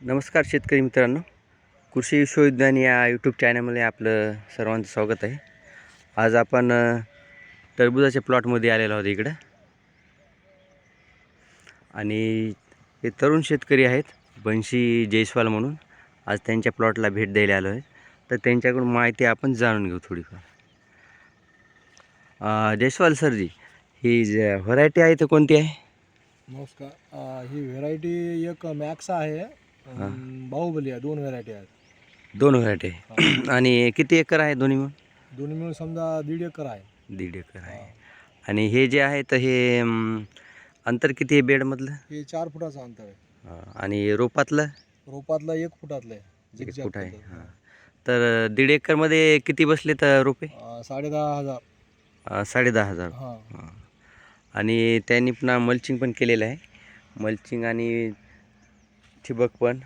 नमस्कार शेतकरी मित्रांनो. कृषी विश्वविज्ञान या यूट्यूब चॅनलमध्ये आपलं सर्वांचं स्वागत आहे. आज आपण टरबुजाच्या प्लॉटमध्ये आलेलो आहोत इकडं. आणि हे तरुण शेतकरी आहेत बंशी जयस्वाल म्हणून. आज त्यांच्या प्लॉटला भेट द्यायला आलो आहे. तर त्यांच्याकडून माहिती आपण जाणून घेऊ थोडीफार. जयस्वाल सरजी ही ज व्हरायटी आहे तर कोणती आहे? नमस्कार. ही व्हरायटी एक मॅक्स आहे. बाहुबली आहे दोन व्हेरायटी आहेत. दोन व्हरायटी आहे. आणि किती एकर आहे दोन्ही मिळून? दोन्ही मिळून समजा दीड एकर आहे. दीड एकर आहे. आणि हे जे आहे तर हे अंतर किती आहे बेडमधलं? हे चार फुटाचं अंतर आहे. अं, आणि रोपातलं? रोपातलं एक फुटातलं आहे. एक zigzag फूट आहे. पद्धत. हां. तर दीड एकरमध्ये किती बसले तर रोपे? अं, साडेदहा हजार. अं, साडेदहा हजार. हां. हां. आणि त्यांनी पुन्हा मल्चिंग पण केलेलं आहे. मल्चिंग आणि ठिबक पण.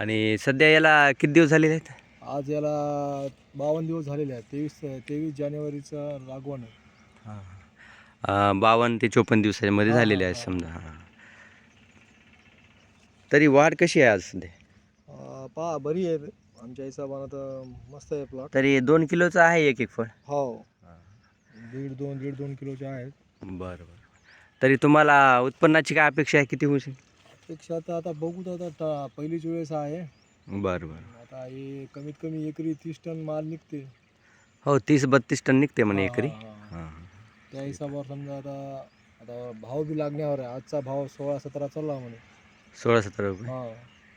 आणि सध्या याला किती दिवस झालेले आहेत? आज याला बावन्न दिवस झालेले आहेत. तेवीस तेवीस जानेवारीचं लागवण आहे. अं, बावन्न ते चोपन्न दिवसामध्ये हां, झालेले हां, आहेत हां. समजा हां. तरी वाढ कशी आहे आज सध्या? अं, पहा बरी आहे. आमच्या हिशोबानं तर मस्त आहे प्लॉट तरी दोन किलोचं आहे एक एक फळ? हो. दीड दोन दीड दोन किलोचे आहेत. बरं बरं. तरी तुम्हाला उत्पन्नाची काय अपेक्षा आहे? किती होऊ शकते पेक्षा तर आता बघू तर आता टा- पहिलीच वेळेस आहे. बरं बरं. आता हे कमीत कमी एकरी तीस टन माल निघते. हो तीस बत्तीस टन निघते म्हणे हा, एकरी? हा, हा. हां. त्या हिशोबावर समजा आता आता भाव बी लागण्यावर आहे. आजचा भाव सोळा सतरा चालला म्हणे. सोळा सतरा रुपये? हा.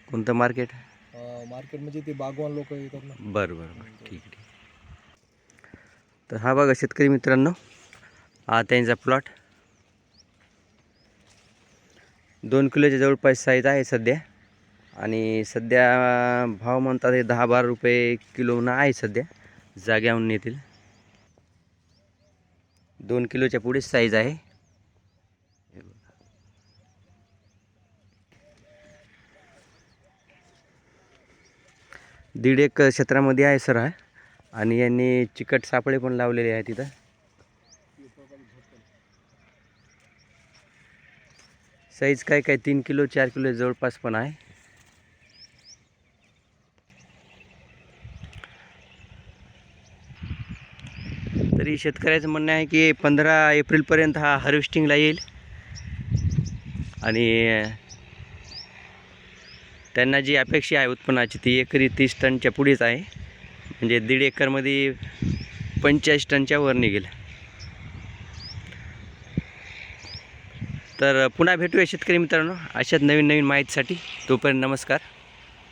कोणतं मार्केट अं, मार्केट म्हणजे ते बागवान लोक येतात ना. बरं बरं बरं. ठीक आहे ठीक आहे. तर हा बघा शेतकरी मित्रांनो. हा त्यांचा प्लॉट दोन किलोच्या जवळपास साईज आहे सध्या. आणि सध्या भाव म्हणतात हे दहा बारा रुपये किलोनं आहे सध्या. जाग्याहून येतील दोन किलोच्या पुढेच साईज आहे. दीड एक क्षेत्रामध्ये आहे सर हा. आणि यांनी चिकट सापळे पण लावलेले आहे तिथं साईज काय काय? तीन किलो चार किलो जवळपास पण आहे. तरी शेतकऱ्याचं म्हणणं आहे की पंधरा एप्रिलपर्यंत हा हार्वेस्टिंगला येईल. आणि त्यांना जी अपेक्षा आहे उत्पन्नाची ती एकरी तीस टनच्या पुढेच आहे. म्हणजे दीड एकरमध्ये पंचेचाळीस टनच्या वर निघेल. तर पुन्हा भेटूया शेतकरी मित्रांनो अशाच नवीन नवीन माहितीसाठी. तोपर्यंत नमस्कार.